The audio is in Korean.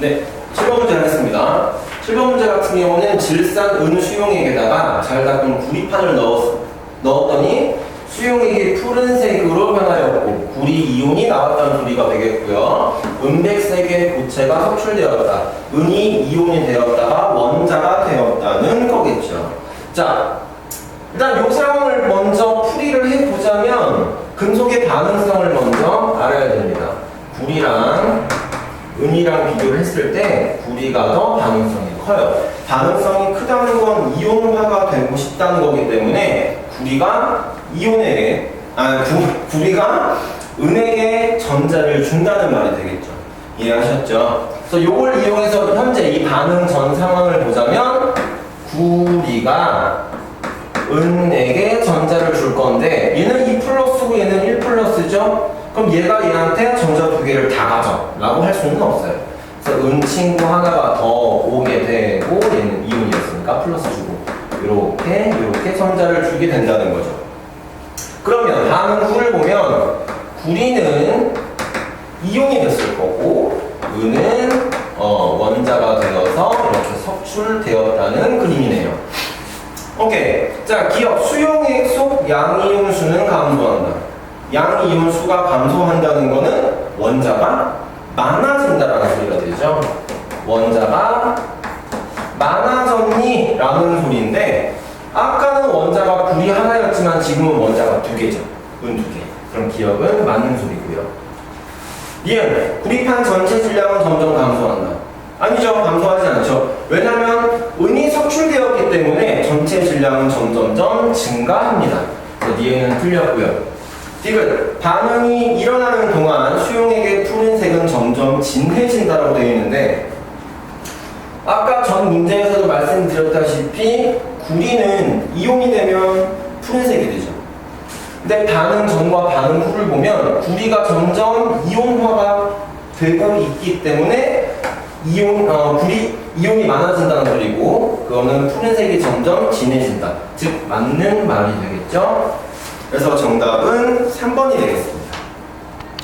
네, 7번 문제 하겠습니다. 7번 문제 같은 경우는 질산 은 수용액에다가 잘 닦은 구리판을 넣었, 넣었더니 수용액이 푸른색으로 변하였고 구리 이온이 나왔다는 소리가 되겠고요. 은백색의 고체가 섭출되었다. 은이 이온이 되었다가 원자가 되었다는 거겠죠. 자, 일단 이 상황을 먼저 풀이를 해보자면 금속의 반응성을 먼저 알아야 됩니다. 구리랑 은이랑 비교를 했을 때 구리가 더 반응성이 커요. 반응성이 크다는 건 이온화가 되고 싶다는 거기 때문에 구리가 이온에게 아 구, 구리가 은에게 전자를 준다는 말이 되겠죠. 이해하셨죠? 그래서 이걸 이용해서 현재 이 반응 전 상황을 보자면 구리가 은에게 전자를 줄 건데 얘는 2 플러스고 얘는 1 그럼 얘가 얘한테 전자 두 개를 다 가져. 라고 할 수는 없어요. 그래서 은 친구 하나가 더 오게 되고 얘는 이온이었으니까 플러스 주고. 이렇게 이렇게 전자를 주게 된다는 거죠. 그러면 반응 후를 보면 구리는 이온이 됐을 거고 은은 어, 원자가 되어서 이렇게 섭출되었다는 그림이네요. 오케이. 자, 기억. 수용액 속 양이온. 양 이온 수가 감소한다는 거는 원자가 많아진다라는 소리가 되죠. 원자가 많아졌니? 라는 소리인데 아까는 원자가 구리 하나였지만 지금은 원자가 두 개죠. 은 두 개. 그럼 기억은 맞는 소리고요. 니은 구리판 전체 질량은 점점 감소한다. 아니죠. 감소하지 않죠. 왜냐하면 은이 섭출되었기 때문에 전체 질량은 점점점 증가합니다. 니은은 틀렸고요. 디귿 반응이 일어나는 동안 수용액의 푸른색은 점점 진해진다라고 되어 있는데 아까 전 문제에서도 말씀드렸다시피 구리는 이온이 되면 푸른색이 되죠. 근데 반응 전과 반응 후를 보면 구리가 점점 이온화가 되고 있기 때문에 이온 어, 구리 이온이 많아진다는 소리고 그거는 푸른색이 점점 진해진다. 즉 맞는 말이 되겠죠. 그래서 정답은 3번이 되겠습니다.